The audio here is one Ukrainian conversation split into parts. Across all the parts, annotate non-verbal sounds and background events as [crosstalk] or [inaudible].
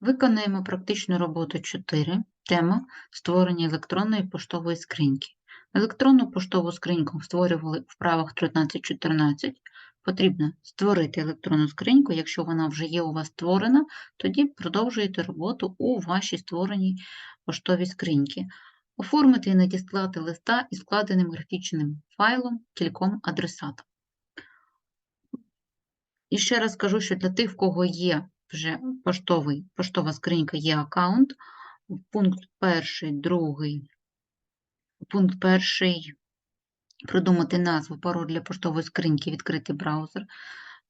Виконаємо практичну роботу 4. Тема створення електронної поштової скриньки. Електронну поштову скриньку створювали в вправах 13-14. Потрібно створити електронну скриньку. Якщо вона вже є у вас створена, тоді продовжуєте роботу у вашій створеній поштовій скриньці. Оформити і надіслати листа із складеним графічним файлом кільком адресатам. І ще раз кажу, що для тих, в кого є вже поштовий, поштова скринька, є аккаунт, пункт перший, другий, пункт перший. Придумати назву, пароль для поштової скриньки, відкрити браузер,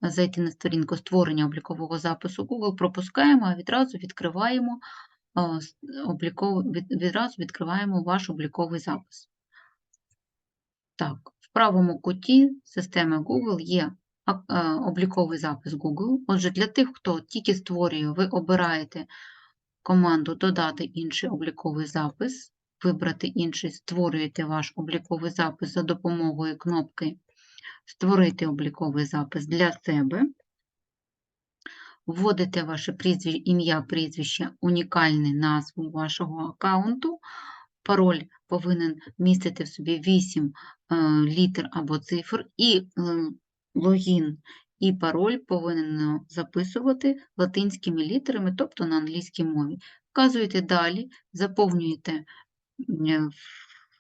зайти на сторінку створення облікового запису Google, пропускаємо, а відразу відкриваємо від- відразу відкриваємо ваш обліковий запис. Так, в правому куті системи Google є обліковий запис Google. Отже, для тих, хто тільки створює, ви обираєте команду Додати інший обліковий запис, вибрати інший, створюєте ваш обліковий запис за допомогою кнопки Створити обліковий запис для себе. Вводите ваше ім'я, прізвище, унікальну назву вашого аккаунту. Пароль повинен містити в собі 8 е, літер або цифр, і е, логін і пароль повинен е, записувати латинськими літерами, тобто на англійській мові. Вказуєте далі, заповнюєте е,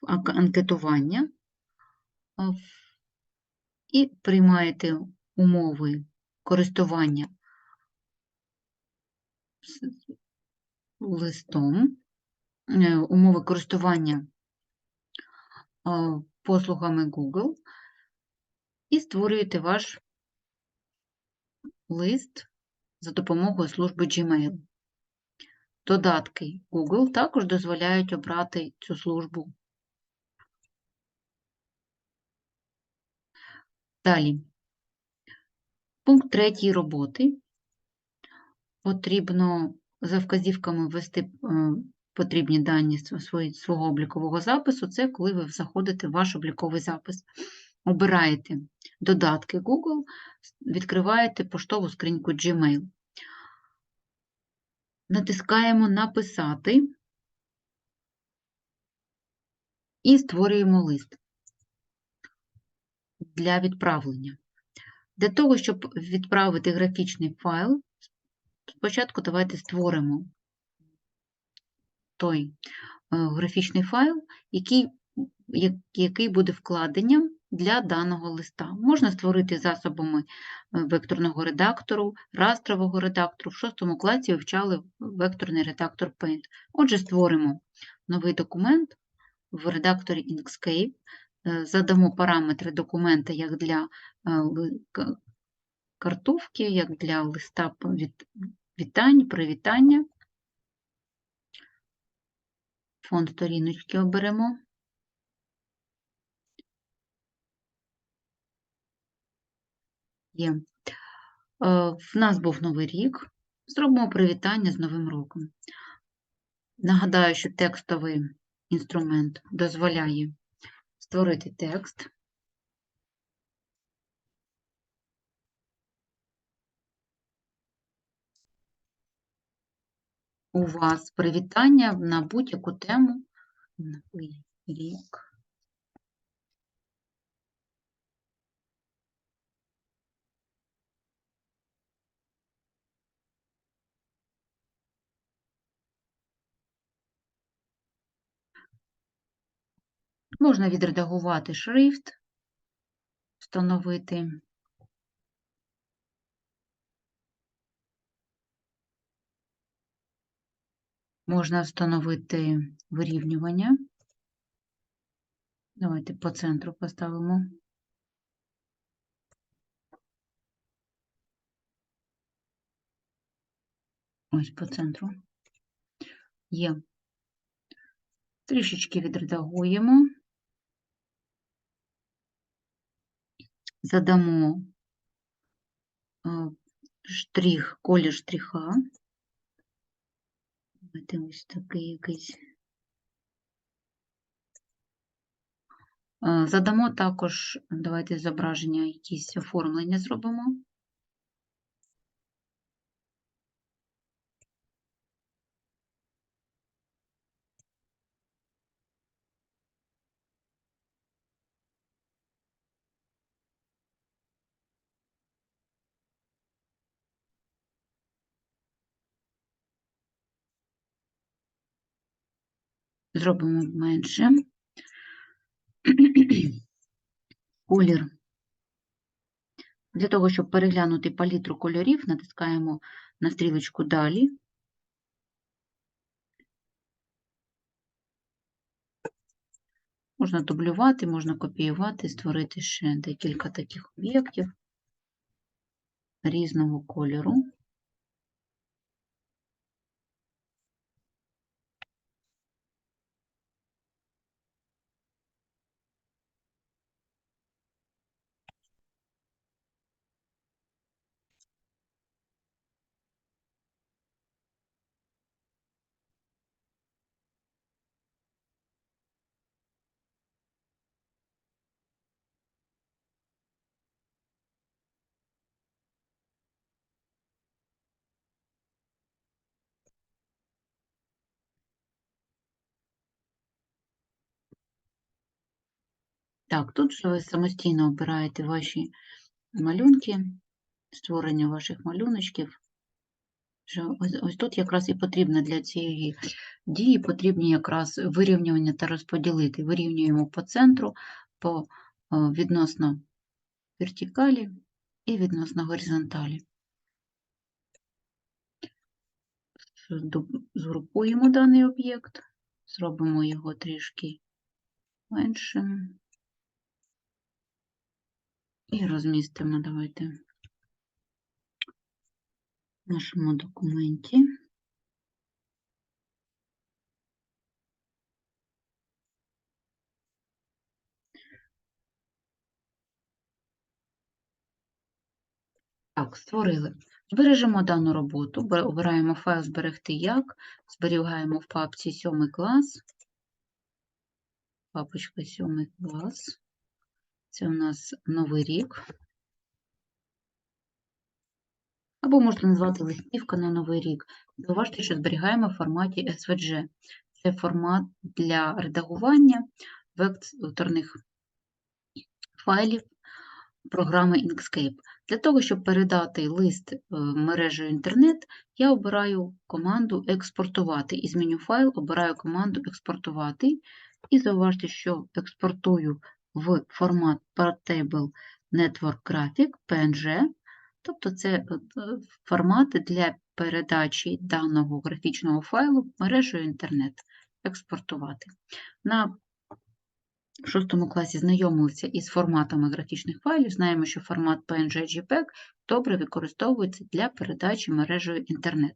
анкетування е, і приймаєте умови користування листом, умови користування послугами Google і створюєте ваш лист за допомогою служби Gmail. Додатки Google також дозволяють обрати цю службу. Далі. Пункт третій роботи. Потрібно за вказівками ввести е, потрібні дані свого облікового запису. Це коли ви заходите в ваш обліковий запис. Обираєте додатки Google, відкриваєте поштову скриньку Gmail. Натискаємо Написати і створюємо лист для відправлення. Для того, щоб відправити графічний файл, спочатку давайте створимо той е, графічний файл, який, який буде вкладенням для даного листа. Можна створити засобами е, векторного редактору, растрового редактору. В шостому класі вивчали векторний редактор Paint. Отже, створимо новий документ в редакторі Inkscape, е, задамо параметри документа як для е, картовки, як для листа вітань, привітання. Фон сторіночки оберемо. Є. Е, В нас був Новий рік. Зробимо привітання з Новим роком. Нагадаю, що текстовий інструмент дозволяє створити текст. У вас привітання на будь-яку тему. Новий рік. Можна відредагувати шрифт, встановити. Можна встановити вирівнювання. Давайте по центру поставимо. Ось по центру. Є. Трішечки відредагуємо. Задамо штрих, колір штриха. Давайте ось такий якийсь. Задамо також, давайте зображення, якісь оформлення зробимо. Зробимо менше. [clears throat] Колір. Для того, щоб переглянути палітру кольорів, натискаємо на стрілочку Далі. Можна дублювати, можна копіювати, створити ще декілька таких об'єктів різного кольору. Так, тут же ви самостійно обираєте ваші малюнки, створення ваших малюночків. Ось, тут якраз і потрібно для цієї дії потрібні якраз вирівнювання та розподілити. Вирівнюємо по центру, по е, відносно вертикалі і відносно горизонталі. Згрупуємо даний об'єкт, зробимо його трішки меншим. І розмістимо, давайте в нашому документі. Так, створили. Збережемо дану роботу, обираємо файл зберегти як, зберігаємо в папці 7 клас. Папочка 7 клас. Це у нас новий рік. Або можете назвати листівка на новий рік. Зауважте, що зберігаємо в форматі SVG. Це формат для редагування векторних файлів програми Inkscape. Для того, щоб передати лист е, мережею інтернет, я обираю команду експортувати. Із меню файл обираю команду експортувати. І зауважте, що експортую в формат Portable Network Graphic PNG. Тобто це е, е, формат для передачі даного графічного файлу мережею інтернет. Експортувати. На в шостому класі знайомилися із форматами графічних файлів, знаємо, що формат PNG JPEG добре використовується для передачі мережею інтернет.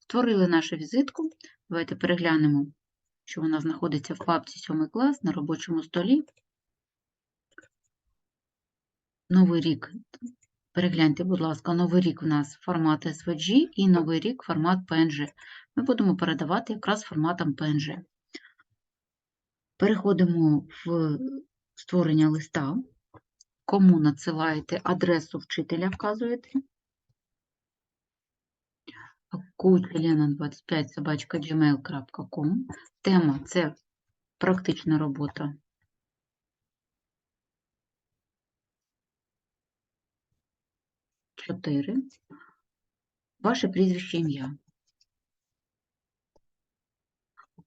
Створили нашу візитку. Давайте переглянемо, що вона знаходиться в папці 7 клас на робочому столі. Новий рік. Перегляньте, будь ласка, новий рік в нас формат SVG і новий рік формат PNG. Ми будемо передавати якраз форматом PNG. Переходимо в створення листа. Кому надсилаєте адресу вчителя, вказуєте. Кучелена25 собачка gmail.com. Тема це практична робота. Чотири. Ваше прізвище ім'я.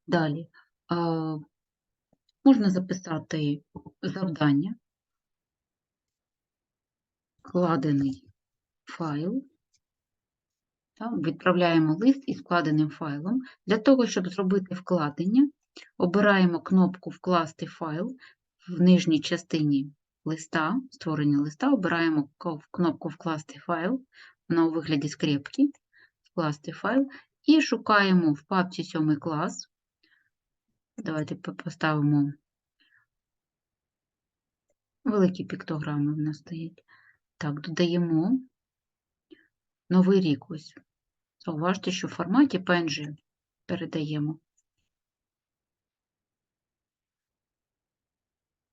Далі. Можна записати завдання, вкладений файл. Відправляємо лист із вкладеним файлом. Для того, щоб зробити вкладення, обираємо кнопку Вкласти файл в нижній частині листа, створення листа, обираємо кнопку Вкласти файл, вона у вигляді скрепки, вкласти файл, і шукаємо в папці 7 клас. Давайте поставимо великі піктограми в нас стоять. Так, додаємо новий рік ось. Зауважте, що в форматі PNG передаємо.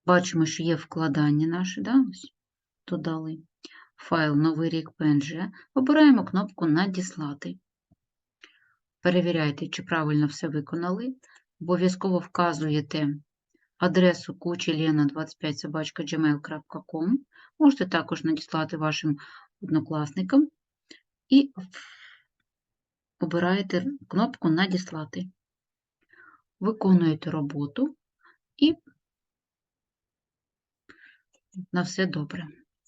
Бачимо, що є вкладання наше, да? додали. Файл новий рік PNG. Обираємо кнопку Надіслати. Перевіряйте, чи правильно все виконали. Обов'язково вказуєте адресу кучелена 25 собачка Можете також надіслати вашим однокласникам і обираєте кнопку Надіслати. виконуєте роботу і на все добре.